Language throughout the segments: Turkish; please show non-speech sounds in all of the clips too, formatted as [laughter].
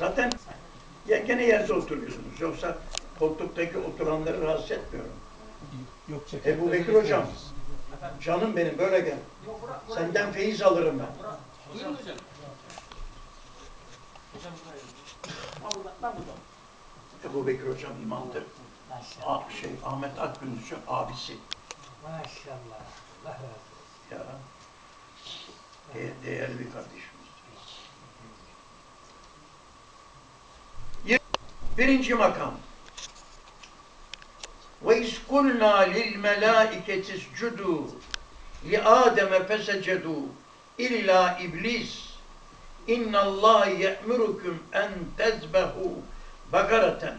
Zaten ya gene yerde oturuyorsunuz. Yoksa koltuktaki oturanları rahatsız etmiyorum. Yok Ebu Bekir hocam, canım benim böyle gel. Senden feyiz alırım ben. Buyurun hocam. Ebu Bekir hocam imamdır. Maşallah. A, şey, Ahmet Akgündüz'ün abisi. Maşallah. Allah razı olsun. Ya. De, değerli bir kardeşimiz. Birinci makam. Ve iskulna lil melâiketi iscudu li Adem'e fesecedu illa iblis innallâhe ye'murukum en tezbehu bakareten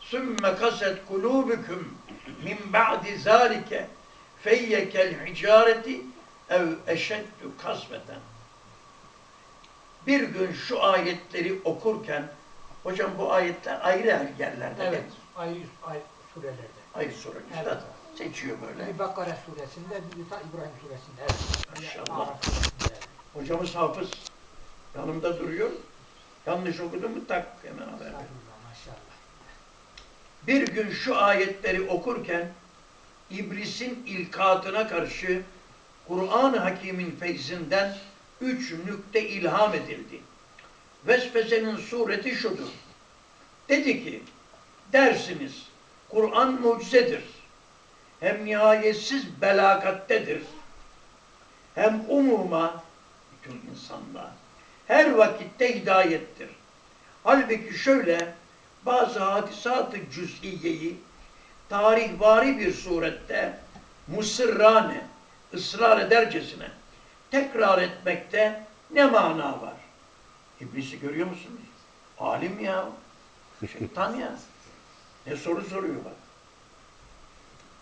sümme kaset kulûbüküm min ba'di zâlike feyyekel hicareti ev eşeddü kasveten. Bir gün şu ayetleri okurken, hocam bu ayetler ayrı yerlerde. Evet. Ay, ay surelerde. Ayrı. Üstad Evet. seçiyor böyle. Bir Bakara suresinde, bir de İbrahim suresinde. Evet. Maşallah. Hocamız hafız. Yanımda duruyor. Yanlış okudum mu tak hemen haber ver. Maşallah. Bir gün şu ayetleri okurken iblisin ilkatına karşı Kur'an-ı Hakim'in feyzinden üç nükte ilham edildi. Vesvesenin sureti şudur. Dedi ki, dersiniz Kur'an mucizedir. Hem nihayetsiz belakattedir. Hem umuma, bütün insanlığa, her vakitte hidayettir. Halbuki şöyle, bazı hadisat-ı cüz'iyeyi tarihvari bir surette musırrane, ısrar edercesine tekrar etmekte ne mana var? İblisi görüyor musunuz? Alim ya, şeytan ya. Ne soru soruyor bak.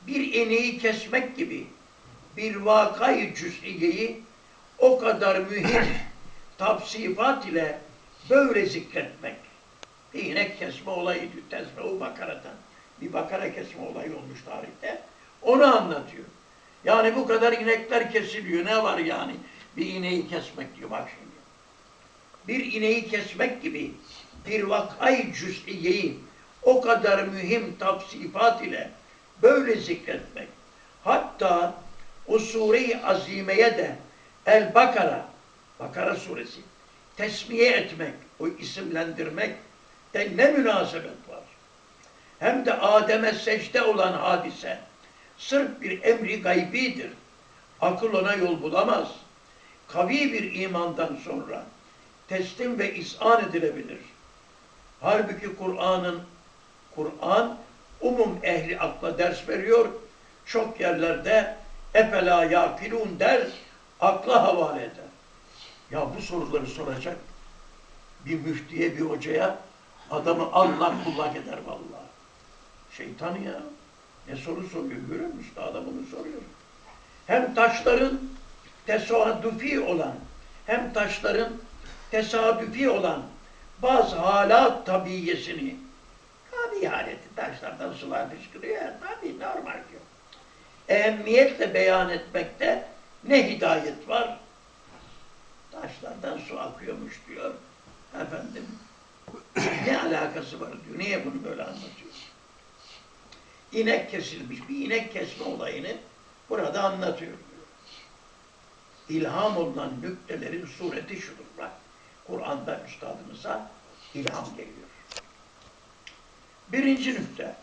Bir eneği kesmek gibi bir vakayı cüz'iyeyi o kadar mühim [coughs] tavsifat ile böyle zikretmek. Bir inek kesme olayı diyor. Tezbehu bakaratan. Bir bakara kesme olayı olmuş tarihte. Onu anlatıyor. Yani bu kadar inekler kesiliyor. Ne var yani? Bir ineği kesmek diyor bak şimdi. Bir ineği kesmek gibi bir vakay cüz'iyeyi o kadar mühim tavsifat ile böyle zikretmek. Hatta o sure-i azimeye de El Bakara, Bakara suresi tesmiye etmek, o isimlendirmek de ne münasebet var. Hem de Adem'e secde olan hadise sırf bir emri gaybidir. Akıl ona yol bulamaz. Kavi bir imandan sonra teslim ve is'an edilebilir. Halbuki Kur'an'ın Kur'an umum ehli akla ders veriyor. Çok yerlerde efela yakilun der, akla havale eder. Ya bu soruları soracak bir müftiye, bir hocaya adamı Allah kullak eder vallahi. Şeytan ya. Ne soru soruyor görüyor musun? Adam bunu soruyor. Hem taşların tesadüfi olan, hem taşların tesadüfi olan bazı halat tabiyesini tabi haleti taşlardan sular ya tabi normal diyor. Ehemmiyetle beyan etmekte ne hidayet var? Taşlardan su akıyormuş diyor. Efendim ne alakası var diyor. Niye bunu böyle anlatıyor? İnek kesilmiş bir inek kesme olayını burada anlatıyor diyor. İlham olunan nüktelerin sureti şudur. Bak Kur'an'da üstadımıza ilham geliyor. Birinci nükte.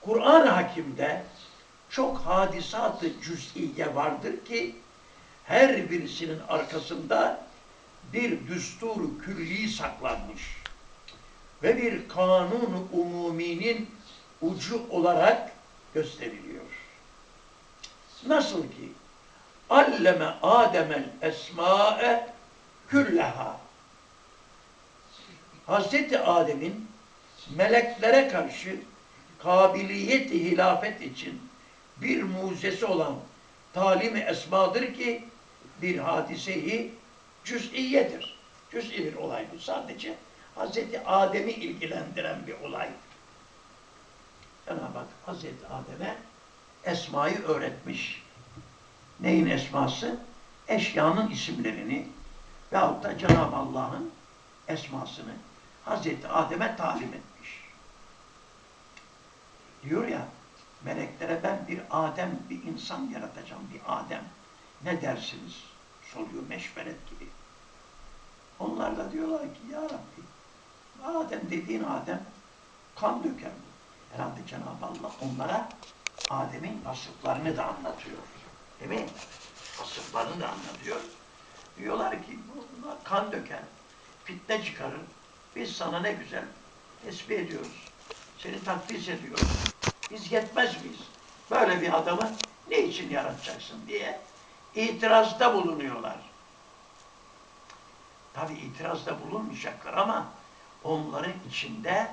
Kur'an-ı Hakim'de çok hadisat-ı cüz'iye vardır ki her birisinin arkasında bir düsturu külli saklanmış ve bir kanun umuminin ucu olarak gösteriliyor. Nasıl ki alleme Ademel esma'e külleha Hazreti Adem'in meleklere karşı kabiliyeti hilafet için bir mucizesi olan talim-i esmadır ki bir hadiseyi cüz'iyedir. Cüz'i bir olay bu. Sadece Hazreti Adem'i ilgilendiren bir olay. Cenab-ı Hak Hazreti Adem'e esmayı öğretmiş. Neyin esması? Eşyanın isimlerini veyahut da Cenab-ı Allah'ın esmasını. Hazreti Adem'e talim etmiş. Diyor ya, meleklere ben bir Adem, bir insan yaratacağım, bir Adem. Ne dersiniz? Soruyor meşveret gibi. Onlar da diyorlar ki, Ya Rabbi, Adem dediğin Adem kan döker bu. Herhalde Cenab-ı Allah onlara Adem'in vasıflarını da anlatıyor. Değil mi? Vasıflarını da anlatıyor. Diyorlar ki bunlar kan döker, fitne çıkarır. Biz sana ne güzel tesbih ediyoruz. Seni takdis ediyoruz. Biz yetmez miyiz? Böyle bir adamı ne için yaratacaksın diye itirazda bulunuyorlar. Tabi itirazda bulunmayacaklar ama onların içinde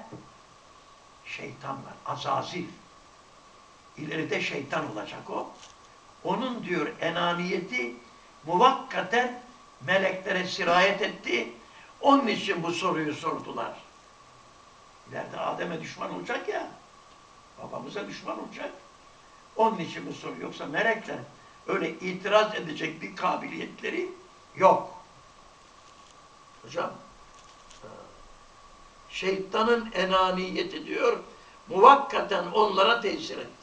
şeytan var. Azazil. İleride şeytan olacak o. Onun diyor enaniyeti muvakkaten meleklere sirayet etti. Onun için bu soruyu sordular. İleride Adem'e düşman olacak ya. Babamıza düşman olacak. Onun için bu soru. Yoksa melekler öyle itiraz edecek bir kabiliyetleri yok. Hocam e, şeytanın enaniyeti diyor muvakkaten onlara tesir etti.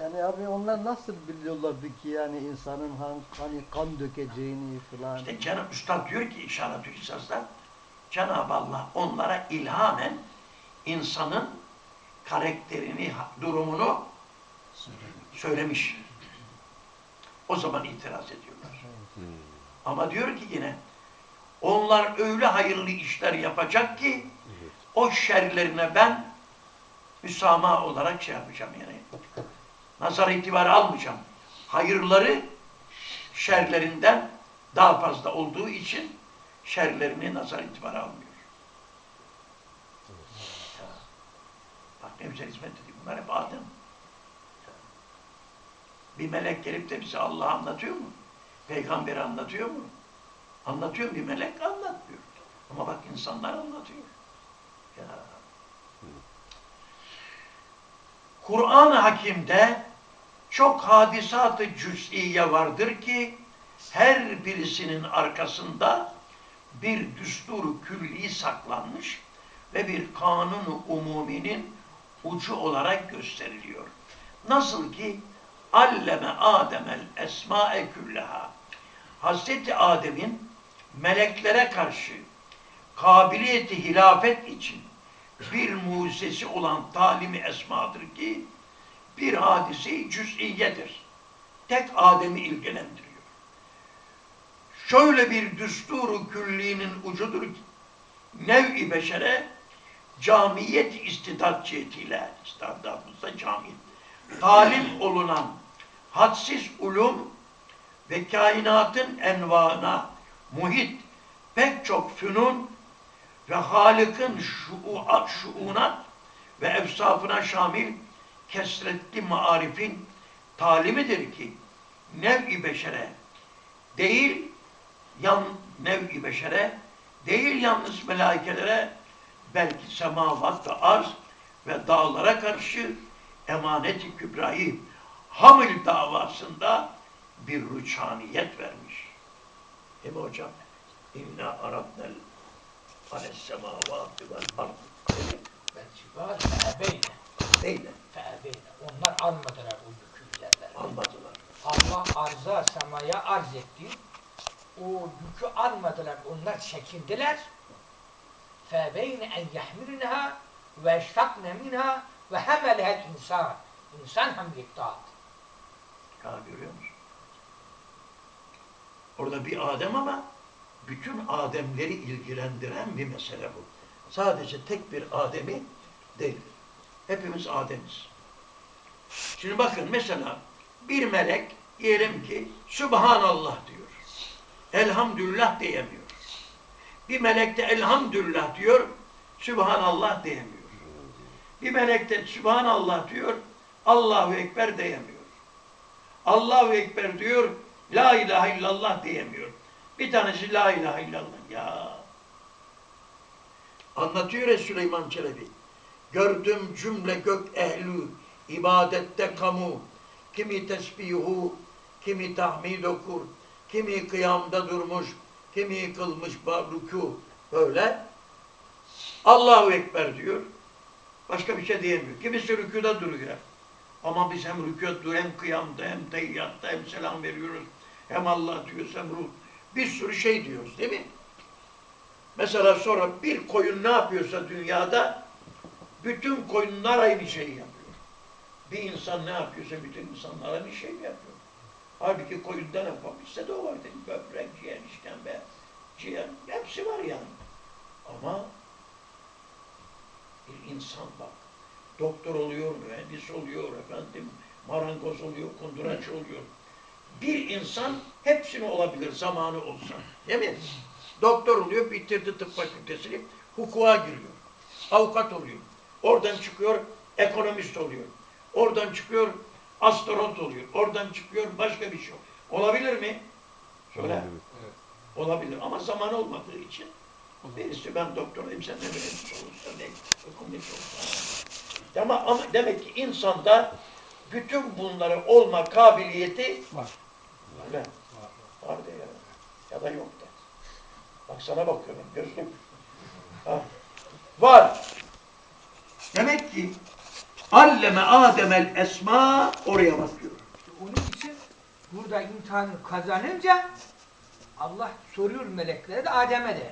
Yani abi onlar nasıl biliyorlardı ki yani insanın han- hani kan dökeceğini falan. İşte Cenab-ı Üstad diyor ki işaret-ü İsas'ta Cenab-ı Allah onlara ilhamen insanın karakterini, durumunu söylemiş. O zaman itiraz ediyorlar. Ama diyor ki yine onlar öyle hayırlı işler yapacak ki o şerlerine ben müsamaha olarak şey yapacağım yani. Nazar itibarı almayacağım. Hayırları şerlerinden daha fazla olduğu için şerlerini nazar itibarı almıyor. Ya. Bak ne güzel hizmet ediyor. Bunlar hep Adem. Bir melek gelip de bize Allah'ı anlatıyor mu? Peygamberi anlatıyor mu? Anlatıyor? Bir melek anlatmıyor. Ama bak insanlar anlatıyor. Ya. Kur'an-ı Hakim'de çok hadisat-ı cüz'iye vardır ki her birisinin arkasında bir düsturu külli saklanmış ve bir kanunu umuminin ucu olarak gösteriliyor. Nasıl ki alleme Ademel esma'e küllaha Hazreti Adem'in meleklere karşı kabiliyeti hilafet için bir mucizesi olan talimi esmadır ki bir hadise-i cüz'iyedir. Tek Adem'i ilgilendiriyor. Şöyle bir düsturu küllinin ucudur ki nev-i beşere camiyet istidat cihetiyle istidadımızda camiyet talim olunan hadsiz ulum ve kainatın envana muhit pek çok fünun ve Halık'ın şuunat ve efsafına şamil kesretli marifin talimidir ki nev-i beşere değil yan nev-i beşere değil yalnız melaikelere belki semavat ve arz ve dağlara karşı emanet-i kübrayı hamil davasında bir rüçhaniyet vermiş. Değil mi hocam? İnna aradnel ales semavati vel ard. Ben cibal fe'ebeyne değil. Tevbeyle. Onlar almadılar o yükü üzerlerine. Almadılar. Allah arza semaya arz etti. O yükü almadılar. Onlar çekindiler. Febeyne en yahmilneha ve eştakne minha ve hemelehel insan. İnsan hem iddiat. Ya görüyor musun? Orada bir Adem ama bütün Ademleri ilgilendiren bir mesele bu. Sadece tek bir Adem'i değil. Hepimiz Ademiz. Şimdi bakın mesela bir melek diyelim ki Subhanallah diyor. Elhamdülillah diyemiyor. Bir melek de elhamdülillah diyor, Sübhanallah diyemiyor. Bir melek de Sübhanallah diyor, Allahu Ekber diyemiyor. Allahu Ekber diyor, La ilahe illallah diyemiyor. Bir tanesi La ilahe illallah. Ya. Anlatıyor ya Süleyman Çelebi. Gördüm cümle gök ehli, ibadette kamu, kimi tesbihu, kimi tahmid okur, kimi kıyamda durmuş, kimi kılmış barruku böyle Allahu Ekber diyor. Başka bir şey diyemiyor. Kimisi rükuda duruyor. Ama biz hem rükûda hem kıyamda hem teyyatta hem selam veriyoruz. Hem Allah diyoruz hem ruh. Bir sürü şey diyoruz değil mi? Mesela sonra bir koyun ne yapıyorsa dünyada bütün koyunlar aynı şeyi yapıyor. Bir insan ne yapıyorsa bütün insanlar aynı şeyi yapıyor. Halbuki koyunda ne yapabilse de o var değil mi? Böbrek, ciğer, işkembe, ciğer hepsi var yani. Ama bir insan bak. Doktor oluyor, mühendis oluyor, efendim, marangoz oluyor, kunduraç oluyor. Bir insan hepsini olabilir zamanı olsa. Değil mi? Doktor oluyor, bitirdi tıp fakültesini, hukuka giriyor. Avukat oluyor. Oradan çıkıyor, ekonomist oluyor. Oradan çıkıyor, astronot oluyor. Oradan çıkıyor, başka bir şey. Olabilir mi? Söyle. Olabilir ama zaman olmadığı için birisi ben doktorayım sen de mühendis olursun ne ekonomist olursun. Ama, ama demek ki insanda bütün bunları olma kabiliyeti Var. Öyle. Var de ya. Ya da yok de. Bak sana bakıyorum gözlük. Ha. Var. Demek ki alleme Ademel esma oraya bakıyor. Onun için burada imtihanı kazanınca Allah soruyor meleklere de Adem'e de.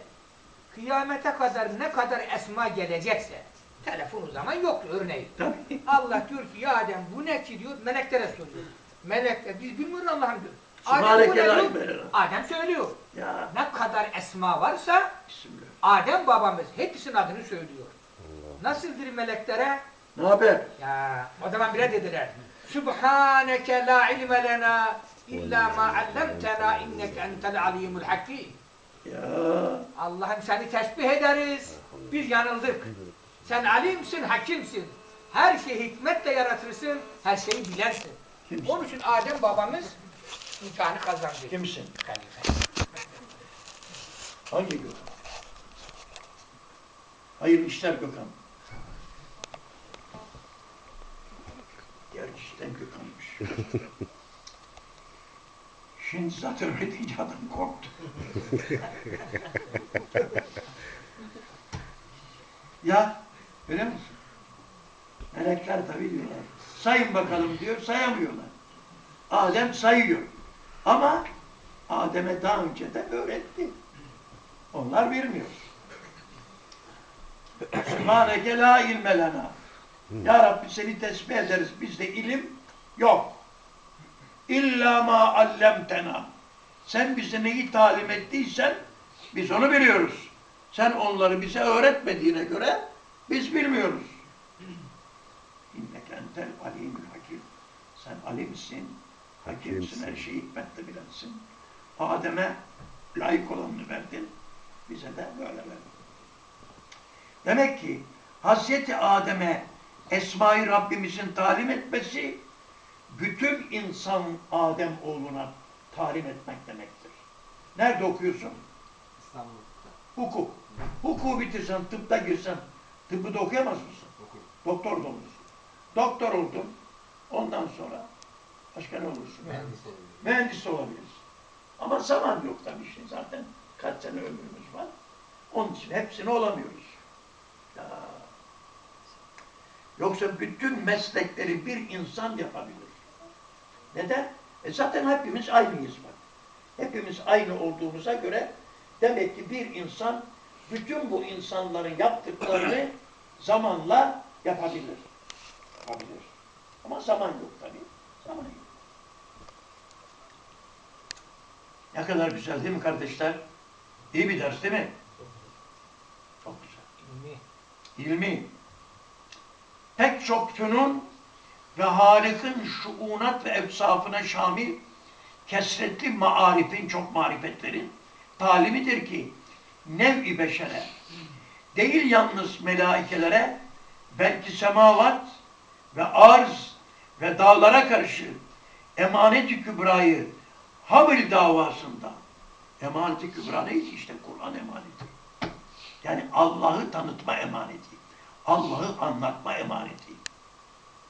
Kıyamete kadar ne kadar esma gelecekse telefon o zaman yoktu örneğin. Tabii. Allah diyor ki ya Adem bu ne ki diyor meleklere soruyor. Melekler biz bilmiyoruz Allah'ım diyor. Adem bu ne diyor? Adem söylüyor. Ya Ne kadar esma varsa Bismillah. Adem babamız hepsinin adını söylüyor. Nasıldır meleklere? Ne haber? Ya o zaman bile dediler. Subhaneke la ilme lena illa ma allamtena inneke entel alimul hakim. Ya Allah'ım seni tesbih ederiz. Biz yanıldık. Sen alimsin, hakimsin. Her şeyi hikmetle yaratırsın, her şeyi bilersin. kimsin? Onun için Adem babamız imtihanı kazandı. Kimsin? Halife. Hangi Gökhan? Hayırlı işler Gökhan. Gerçekten Gökhan'mış. Şimdi zaten öyle adam korktu. ya öyle misin? Melekler tabii diyorlar. Sayın bakalım diyor, sayamıyorlar. Adem sayıyor. Ama Adem'e daha önceden öğretti. Onlar bilmiyor. Sübhaneke la ilme. Ya Rabbi seni tesbih ederiz. Bizde ilim yok. İlla ma allemtena. Sen bize neyi talim ettiysen biz onu biliyoruz. Sen onları bize öğretmediğine göre biz bilmiyoruz. İnneke entel alimül hakim. Sen alimsin, hakimsin, Hakimsin. her şeyi hikmetle bilensin. Adem'e layık olanını verdin. Bize de böyle verdin. Demek ki Hazreti Adem'e Esma-i Rabbimizin talim etmesi bütün insan Adem oğluna talim etmek demektir. Nerede okuyorsun? İstanbul'da Hukuk. Hukuku bitirsen, tıpta girsen, tıbbı da okuyamaz mısın? okuyorum. Doktor da olursun. Doktor oldun. Ondan sonra başka ne olursun? Mühendis oluyorum. Mühendis olabiliriz. Ama zaman yok tabii şimdi zaten kaç sene ömrümüz var. Onun için hepsini olamıyoruz. Ya. Yoksa bütün meslekleri bir insan yapabilir. Neden? E zaten hepimiz aynıyız bak. Hepimiz aynı olduğumuza göre demek ki bir insan bütün bu insanların yaptıklarını [clears throat] zamanla yapabilir. Yapabilir. Ama zaman yok tabii. Zaman yok. Ne kadar güzel değil mi kardeşler? İyi bir ders değil mi? Çok güzel. İlmi. İlmi. Pek çok fünun ve Halık'ın şuunat ve evsafına şamil kesretli maarifin, çok marifetlerin talimidir ki nev-i beşere değil yalnız melaikelere belki semavat ve arz ve dağlara karşı emanet-i kübrayı Habil davasında emanet-i kübra neydi? İşte Kur'an emaneti. Yani Allah'ı tanıtma emaneti. Allah'ı anlatma emaneti.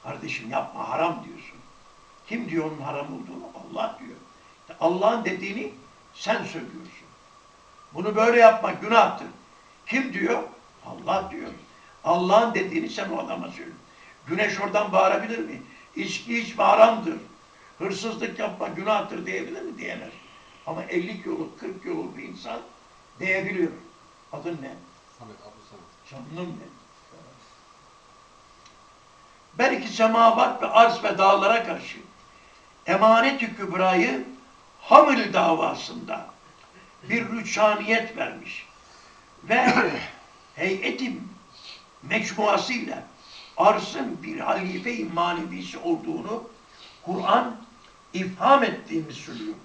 Kardeşim yapma haram diyorsun. Kim diyor onun haram olduğunu? Allah diyor. Allah'ın dediğini sen söylüyorsun. Bunu böyle yapmak günahtır. Kim diyor? Allah diyor. Allah'ın dediğini sen o adama söyle. Güneş oradan bağırabilir mi? İçki içme haramdır. Hırsızlık yapma günahtır diyebilir mi? Diyemez. Ama 50 kiloluk, 40 kiloluk bir insan diyebiliyor. Adın ne? Samet, Samet. Canım ne? Belki semavat ve arz ve dağlara karşı emanet-i kübrayı Hamil davasında bir rüçhaniyet vermiş. Ve [coughs] heyetim mecmuasıyla arzın bir halife-i manevisi olduğunu Kur'an ifham ettiğini söylüyor.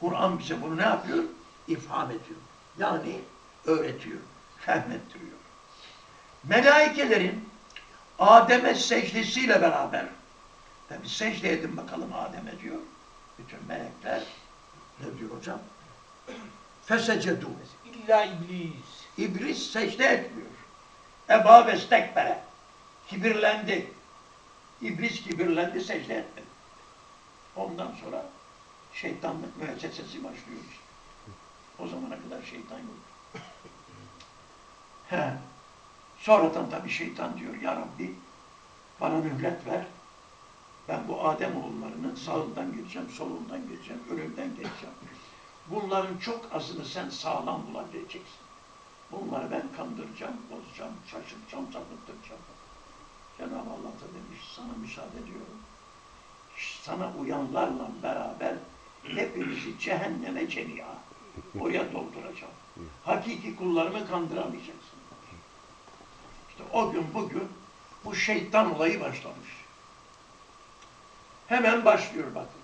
Kur'an bize bunu ne yapıyor? İfham ediyor. Yani öğretiyor, fehmettiriyor. Melaikelerin Adem'e secdesiyle beraber tabi secde edin bakalım Adem'e diyor. Bütün melekler ne diyor hocam? Fesecedu. İlla iblis. İblis secde etmiyor. Eba ve stekbere. Kibirlendi. İblis kibirlendi, secde etmedi. Ondan sonra şeytanlık müessesesi başlıyor işte. O zamana kadar şeytan yok. He. Sonradan tabii şeytan diyor, Ya Rabbi bana mühlet ver. Ben bu Adem oğullarının sağından geçeceğim, solundan geçeceğim, önünden geçeceğim. Bunların çok azını sen sağlam bulabileceksin. Bunları ben kandıracağım, bozacağım, şaşırtacağım, sapıttıracağım. Cenab-ı Allah da demiş, sana müsaade ediyorum. Sana uyanlarla beraber hepinizi cehenneme cemia. Oraya dolduracağım. Hakiki kullarımı kandıramayacaksın. İşte o gün bugün bu şeytan olayı başlamış. Hemen başlıyor bakın.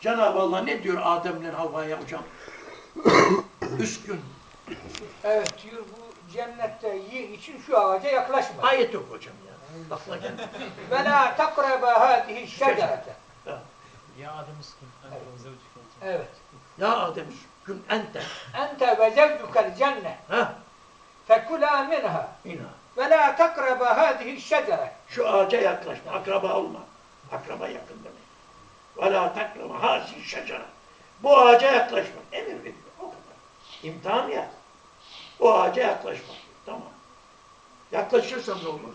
Cenab-ı Allah ne diyor Adem'le Havva'ya hocam? [coughs] Üst gün. Evet diyor bu cennette yiyin için şu ağaca yaklaşma. Ayet yok hocam ya. Akla gelmedi. [laughs] Ve la takraba hadihi şecerete. Ya Adem uskun. Olacak. Evet. Ya Adem gün ente. Ente ve zevcukel cennet. Ha? Fekula minha. İna. Ve la takraba hadihi şecere. Şu ağaca yaklaşma. Akraba olma. Akraba yakın demek. Ve la takraba hasi şecere. Bu ağaca yaklaşma. Emir veriyor. O kadar. İmtihan ya. O ağaca yaklaşma. Tamam. Yaklaşırsan ne olur?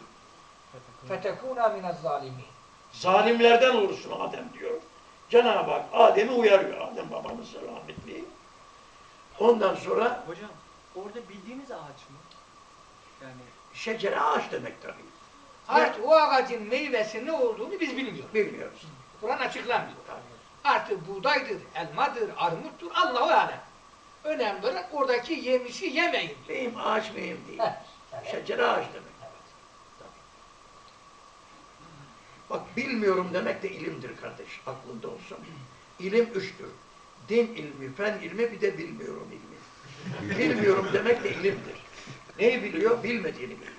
Fetekuna minez zalimin. Zalimlerden olursun Adem diyor. Cenab-ı Hak Adem'i uyarıyor. Adem babamız rahmetli. Ondan sonra Hocam orada bildiğimiz ağaç mı? Yani şecere ağaç demek tabii. Artık o ağacın meyvesi ne olduğunu biz bilmiyoruz. Bilmiyoruz. Kur'an açıklamıyor. Artık buğdaydır, elmadır, armuttur, Allah-u Alem. Önemli olan oradaki yemişi yemeyin. Meyim ağaç meyim değil. Evet. Şecere ağaç demek. Bak bilmiyorum demek de ilimdir kardeş. Aklında olsun. İlim üçtür. Din ilmi, fen ilmi bir de bilmiyorum ilmi. bilmiyorum demek de ilimdir. Neyi biliyor? Bilmediğini biliyor.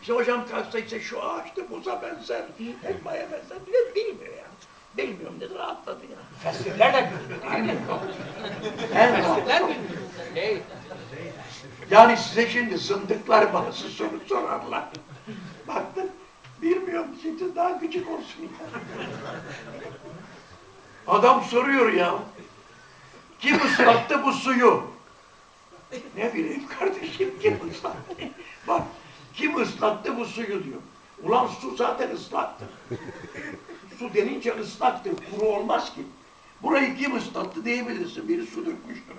İşte hocam kalksa ise şu ağaçtı buza benzer, elmaya benzer. Bile bilmiyor ya. Bilmiyorum dedi rahatladı ya. Fesirler de bilmiyor. Fesirler bilmiyor. Değil. Yani size şimdi zındıklar bazı soru sorarlar. Baktın, bilmiyorum şimdi daha küçük olsun ya. Adam soruyor ya. Kim ıslattı bu suyu? Ne bileyim kardeşim kim ıslattı? Bak kim ıslattı bu suyu diyor. Ulan su zaten ıslaktır. su denince ıslaktır, kuru olmaz ki. Burayı kim ıslattı diyebilirsin. Biri su dökmüştür.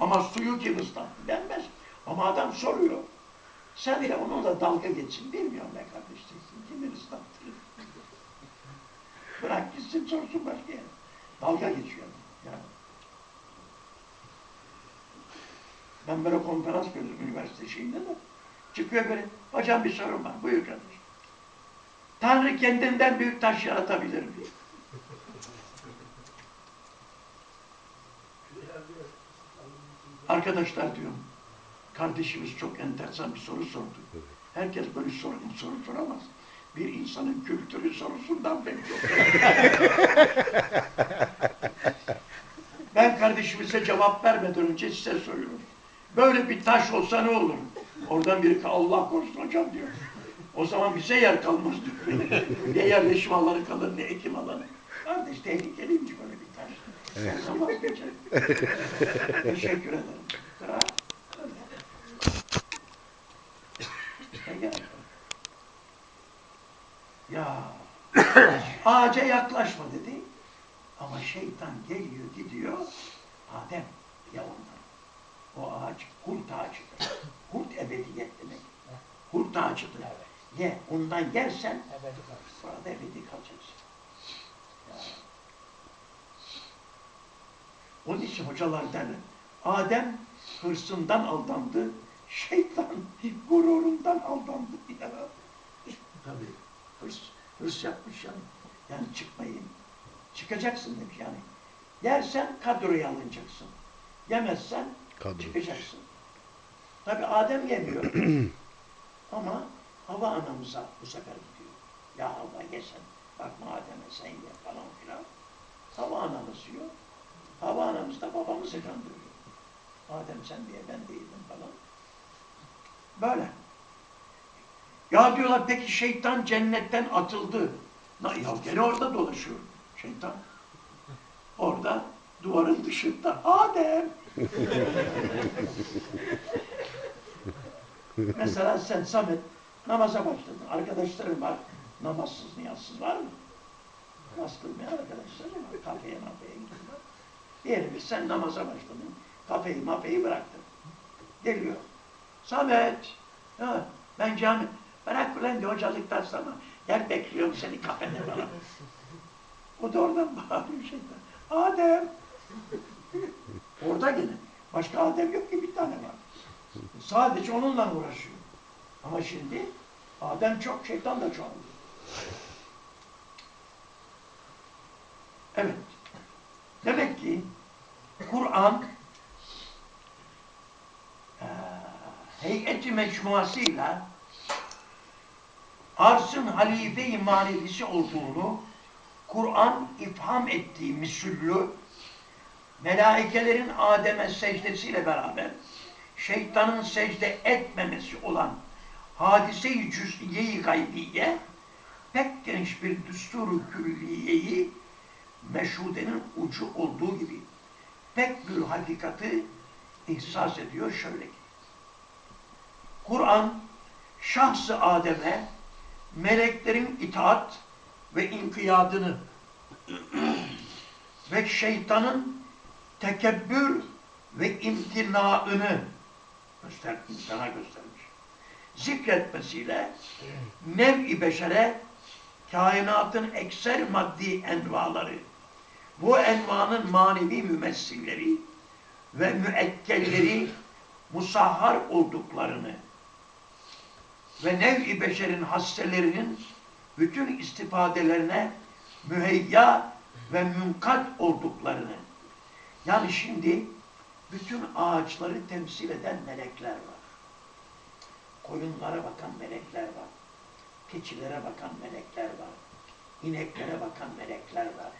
Ama suyu kim ıslattı denmez. Ama adam soruyor. Sen de onunla dalga geçin. Bilmiyorum ne kardeş değilsin. Kimin ıslattı? Bırak gitsin sorsun başka yere. Dalga geçiyor. Yani. Ben böyle konferans verdim üniversite şeyinde de. Çıkıyor böyle. Hocam bir sorun var. Buyur kardeş. Tanrı kendinden büyük taş yaratabilir mi? Arkadaşlar diyorum, kardeşimiz çok enteresan bir soru sordu. Herkes böyle soru, soru soramaz. Bir insanın kültürü sorusundan belli [laughs] olur. ben kardeşimize cevap vermeden önce size soruyorum. Böyle bir taş olsa ne olur? Oradan biri Allah korusun hocam diyor. O zaman bize yer kalmaz diyor. [laughs] ne yerleşim alanı kalır ne ekim alanı. Kardeş tehlikeliymiş böyle bir taş. Evet. vazgeçelim. [laughs] Teşekkür ederim. Ya ağaca yaklaşma dedi. Ama şeytan geliyor gidiyor. Adem ya ondan. O ağaç hurt ağacıdır. Hurt ebediyet demek. Hurt ağacıdır. Evet. Ye, ondan yersen Ebedi burada ebedi kalacaksın. Ya. Onun için hocalar derler. Adem hırsından aldandı. Şeytan gururundan aldandı. Ya. Tabii. Hırs, hırs yapmış yani. Yani çıkmayın. Çıkacaksın demiş yani. Yersen kadroya alınacaksın. Yemezsen Kadro. çıkacaksın. Tabi Adem yemiyor. [clears throat] Ama Hava anamıza bu sefer gidiyor. Ya Hava ye sen. Bakma Adem'e sen ye falan filan. Hava anamız yiyor. Hava anamız da babamızı kandırıyor. Adem sen diye ben değilim falan. Böyle. Ya diyorlar peki şeytan cennetten atıldı. Ya gene orada dolaşıyor şeytan. Orada duvarın dışında Adem. Mesela sen Samet namaza başladın. Arkadaşların var. Namazsız, niyazsız var mı? Namaz kılmayan arkadaşların var. Kafeye mafeye gidiyorlar. Diyelim sen namaza başladın. Kafeyi mafeyi bıraktın. Geliyor. Samet. Ya, ben cami. Bırak ulan de hocalıktan sana. Gel bekliyorum seni kafede falan. O da oradan bağırıyor şeyden. Adem. [laughs] Orada gene. Başka Adem yok ki bir tane var. Sadece onunla uğraşıyor. Ama şimdi Adem çok, şeytan da çoğalıyor. Evet. Demek ki Kur'an eee, heyeti mecmuasıyla arzın halife-i manevisi olduğunu Kur'an ifham ettiği misüllü melaikelerin Adem'e secdesiyle beraber şeytanın secde etmemesi olan hadise-i cüz'iye-i gaybiye pek geniş bir düsturu külliyeyi meşhudenin ucu olduğu gibi pek bir hakikati ihsas ediyor şöyle ki. Kur'an şahsı Adem'e meleklerin itaat ve inkiyadını [clears throat] ve şeytanın tekebbür ve imtinaını göster, insana göstermiş. Zikretmesiyle nev-i beşere kainatın ekser maddi envaları, bu envanın manevi mümessilleri ve müekkelleri musahhar olduklarını ve nev-i beşerin hasselerinin bütün istifadelerine müheyya ve münkat olduklarını yani şimdi bütün ağaçları temsil eden melekler var. Koyunlara bakan melekler var. Keçilere bakan melekler var. İneklere bakan melekler var.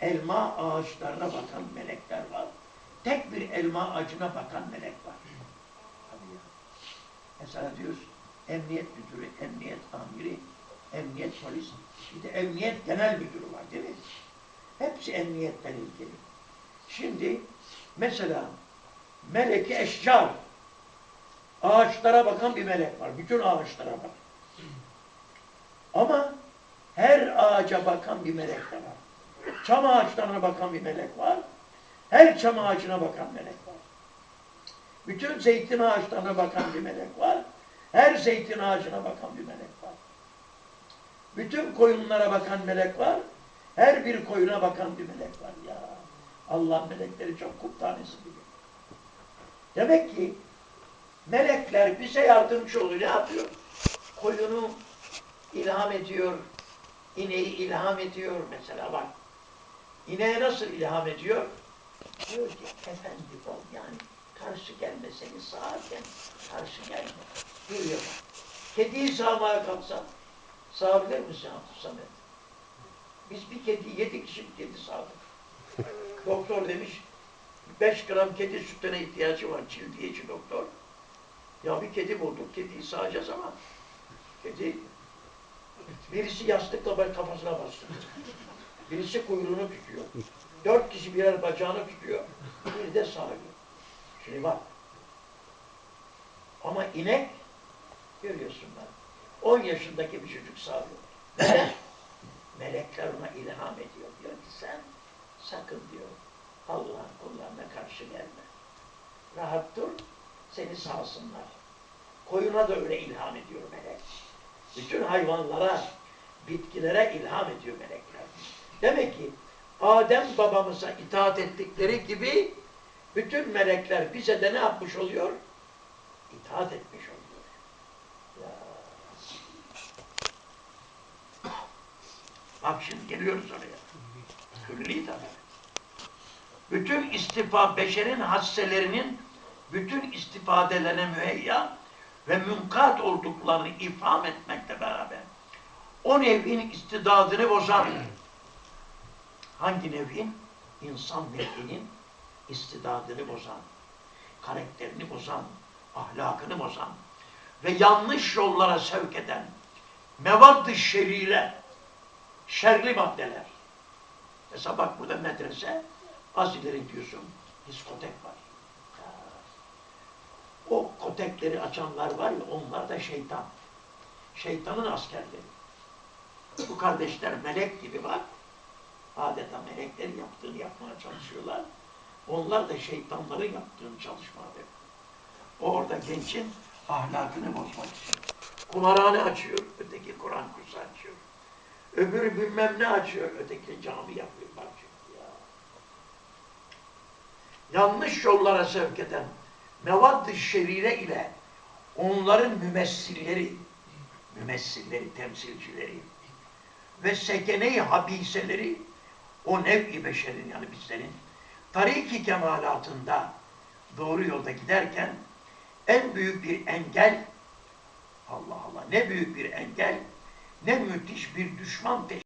Elma ağaçlarına bakan melekler var. Tek bir elma ağacına bakan melek var. Tabii ya. Mesela diyoruz emniyet müdürü, emniyet amiri, emniyet polis, bir de emniyet genel müdürü var değil mi? Hepsi emniyetten ilgili. Şimdi mesela meleki eşcar ağaçlara bakan bir melek var. Bütün ağaçlara bak. Ama her ağaca bakan bir melek de var. Çam ağaçlarına bakan bir melek var. Her çam ağacına bakan melek var. Bütün zeytin ağaçlarına bakan bir melek var. Her zeytin ağacına bakan bir melek var. Bütün koyunlara bakan melek var. Her bir koyuna bakan bir melek var ya. Allah melekleri çok kut tanesi gibi. Demek ki melekler bize yardımcı oluyor. Ne yapıyor? Koyunu ilham ediyor. ineği ilham ediyor mesela bak. İneğe nasıl ilham ediyor? Diyor ki efendi ol yani karşı gelme seni sağarken karşı gelme. Bak. Kediyi sağmaya kalksan sağabilir misin Abdü Samet? Biz bir kedi, yedi kişi kedi sağdık. [laughs] Doktor demiş, 5 gram kedi sütüne ihtiyacı var, çildiyeci doktor. Ya bir kedi bulduk, kediyi sağacağız ama kedi birisi yastıkla kafasına bastı. Birisi kuyruğunu tutuyor. Dört kişi birer bacağını tutuyor. Biri de sağıyor. Şimdi bak. Ama inek Görüyorsun bak. 10 yaşındaki bir çocuk sağlıyor. Neden? Melekler ona ilham ediyor. Diyor ki sen sakın diyor Allah'ın kullarına karşı gelme. Rahat dur, seni sağsınlar. Koyuna da öyle ilham ediyor melek. Bütün hayvanlara, bitkilere ilham ediyor melekler. Demek ki Adem babamıza itaat ettikleri gibi bütün melekler bize de ne yapmış oluyor? İtaat etmiş oluyor. Ya. Bak şimdi geliyoruz oraya. Külli tabii. Bütün istifa, beşerin hasselerinin bütün istifadelerine müheyya ve münkat olduklarını ifham etmekle beraber o nev'in istidadını bozan hangi nev'in? İnsan nev'inin istidadını bozan, karakterini bozan, ahlakını bozan ve yanlış yollara sevk eden mevad-ı şerire, şerli maddeler. Mesela bak burada medrese, az ileri diyorsun, diskotek var. O kotekleri açanlar var ya, onlar da şeytan. Şeytanın askerleri. Bu kardeşler melek gibi var. Adeta meleklerin yaptığını yapmaya çalışıyorlar. Onlar da şeytanların yaptığını çalışmaya yapıyor. O orada gençin ahlakını bozmak için. Kumarhane açıyor, öteki Kur'an kursu açıyor. Öbürü bilmem ne açıyor, öteki cami yapıyor. Bak ya. Yanlış yollara sevk eden mevad-ı şerire ile onların mümessilleri, mümessilleri, temsilcileri ve sekene-i habiseleri o nev-i beşerin yani bizlerin tariki kemalatında doğru yolda giderken en büyük bir engel Allah Allah ne büyük bir engel ne müthiş bir düşman teşkil